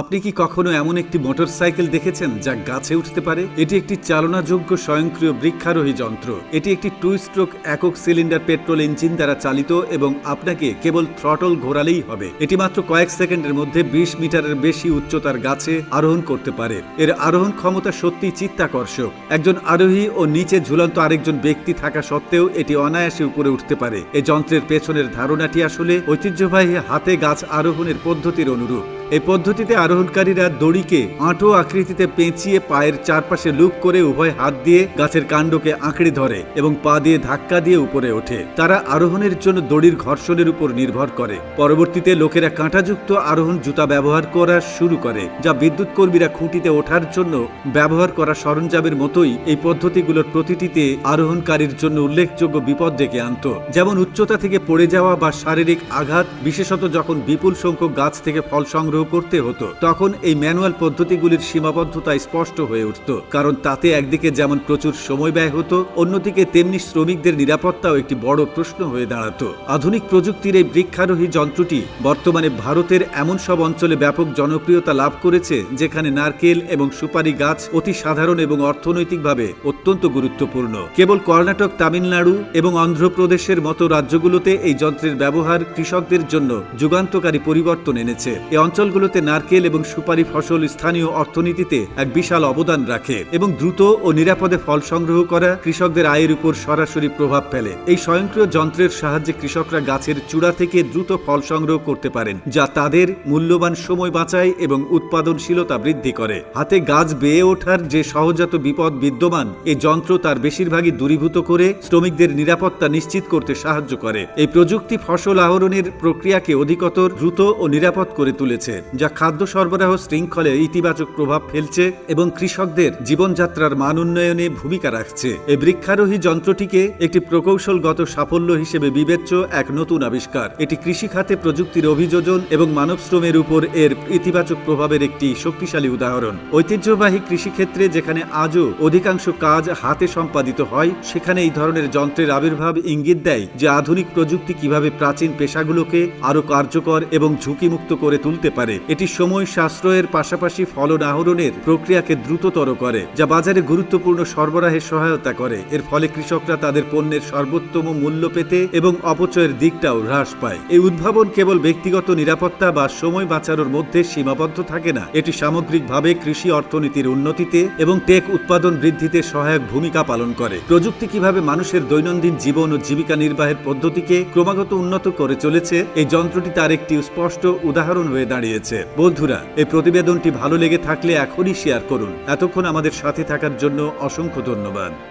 আপনি কি কখনো এমন একটি মোটরসাইকেল দেখেছেন যা গাছে উঠতে পারে? এটি একটি চালনাযোগ্য স্বয়ংক্রিয় বৃক্ষারোহী যন্ত্র। এটি একটি টু স্ট্রোক একক সিলিন্ডার পেট্রোল ইঞ্জিন দ্বারা চালিত এবং আপনাকে কেবল থ্রটল ঘোরালেই হবে। এটি মাত্র কয়েক সেকেন্ডের মধ্যে বিশ মিটারের বেশি উচ্চতার গাছে আরোহণ করতে পারে। এর আরোহণ ক্ষমতা সত্যি চিত্তাকর্ষক। একজন আরোহী ও নিচে ঝুলন্ত আরেকজন ব্যক্তি থাকা সত্ত্বেও এটি অনায়াসে উপরে উঠতে পারে। এই যন্ত্রের পেছনের ধারণাটি আসলে ঐতিহ্যবাহী হাতে গাছ আরোহণের পদ্ধতির অনুরূপ। এই পদ্ধতিতে আরোহণকারীরা দড়িকে আঁটো আকৃতিতে পেঁচিয়ে পায়ের চারপাশে লুপ করে উভয় হাত দিয়ে গাছের কাণ্ডকে আঁকড়ে ধরে এবং পা দিয়ে ধাক্কা দিয়ে উপরে ওঠে। তারা আরোহণের জন্য দড়ির ঘর্ষণের উপর নির্ভর করে। পরবর্তীতে লোকেরা কাঁটাযুক্ত আরোহণ জুতা ব্যবহার করা শুরু করে, যা বিদ্যুৎ কর্মীরা খুঁটিতে ওঠার জন্য ব্যবহার করা সরঞ্জামের মতোই এই পদ্ধতিগুলোর প্রতিটিতে আরোহণকারীর জন্য উল্লেখযোগ্য বিপদ ডেকে আনত। যেমন উচ্চতা থেকে পড়ে যাওয়া বা শারীরিক আঘাত, বিশেষত যখন বিপুল সংখ্যক গাছ থেকে ফল সংগ্রহ করতে হতো, তখন এই ম্যানুয়াল পদ্ধতিগুলির সীমাবদ্ধতা স্পষ্ট হয়ে উঠত, কারণ তাতে একদিকে যেমন প্রচুর সময় ব্যয় হতো, অন্যদিকে তেমনি শ্রমিকদের নিরাপত্তাও একটি বড় প্রশ্ন হয়ে দাঁড়াতো। আধুনিক প্রযুক্তির এই বৃক্ষারোহী যন্ত্রটি বর্তমানে ভারতের এমন সব অঞ্চলে ব্যাপক জনপ্রিয়তা লাভ করেছে, যেখানে নারকেল এবং সুপারি গাছ অতি সাধারণ এবং অর্থনৈতিকভাবে অত্যন্ত গুরুত্বপূর্ণ। কেবল কর্ণাটক, তামিলনাড়ু এবং অন্ধ্রপ্রদেশের মতো রাজ্যগুলোতে এই যন্ত্রের ব্যবহার কৃষকদের জন্য যুগান্তকারী পরিবর্তন এনেছে। এই অঞ্চলগুলোতে নারকেল এবং সুপারি ফসল স্থানীয় অর্থনীতিতে এক বিশাল অবদান রাখে এবং দ্রুত ও নিরাপদে ফল সংগ্রহ করা কৃষকদের আয়ের উপর সরাসরি প্রভাব ফেলে। এই স্বয়ংক্রিয় যন্ত্রের সাহায্যে কৃষকরা গাছের চূড়া থেকে দ্রুত ফল সংগ্রহ করতে পারেন, যা তাদের মূল্যবান সময় বাঁচায় এবং উৎপাদনশীলতা বৃদ্ধি করে। হাতে গাছ বেয়ে ওঠার যে সহজাত বিপদ বিদ্যমান এই যন্ত্র তার বেশিরভাগই দূরীভূত করে শ্রমিকদের নিরাপত্তা নিশ্চিত করতে সাহায্য করে। এই প্রযুক্তি ফসল আহরণের প্রক্রিয়াকে অধিকতর দ্রুত ও নিরাপদ করে তুলেছে। যা খাদ্য সরবরাহ শৃঙ্খলে ইতিবাচক প্রভাব ফেলছে এবং কৃষকদের জীবনযাত্রার মান উন্নয়নে ভূমিকা রাখছে। এই বৃক্ষারোহী যন্ত্রটিকে একটি প্রকৌশলগত সাফল্য হিসেবে বিবেচ্য এক নতুন আবিষ্কার। এটি কৃষি খাতে প্রযুক্তির অভিযোজন এবং মানব শ্রমের উপর এর ইতিবাচক প্রভাবের একটি শক্তিশালী উদাহরণ। ঐতিহ্যবাহী কৃষিক্ষেত্রে যেখানে আজও অধিকাংশ কাজ হাতে সম্পাদিত হয়, সেখানে এই ধরনের যন্ত্রের আবির্ভাব ইঙ্গিত দেয় যে আধুনিক প্রযুক্তি কীভাবে প্রাচীন পেশাগুলোকে আরও কার্যকর এবং ঝুঁকিমুক্ত করে তুলতে পারে। এটি সময় সাশ্রয়ের পাশাপাশি ফলন আহরণের প্রক্রিয়াকে দ্রুততর করে, যা বাজারে গুরুত্বপূর্ণ সরবরাহে সহায়তা করে। এর ফলে কৃষকরা তাদের পণ্যের সর্বোত্তম মূল্য পেতে এবং অপচয়ের দিকটাও হ্রাস পায়। এই উদ্ভাবন কেবল ব্যক্তিগত নিরাপত্তা বা সময় বাঁচানোর মধ্যে সীমাবদ্ধ থাকে না। এটি সামগ্রিকভাবে কৃষি অর্থনীতির উন্নতিতে এবং টেক উৎপাদন বৃদ্ধিতে সহায়ক ভূমিকা পালন করে। প্রযুক্তি কীভাবে মানুষের দৈনন্দিন জীবন ও জীবিকা নির্বাহের পদ্ধতিকে ক্রমাগত উন্নত করে চলেছে, এই যন্ত্রটি তার একটি স্পষ্ট উদাহরণ হয়ে দাঁড়িয়েছে বন্ধুরা এই প্রতিবেদনটি ভালো লেগে থাকলে এখনই শেয়ার করুন। এতক্ষণ আমাদের সাথে থাকার জন্য অসংখ্য ধন্যবাদ।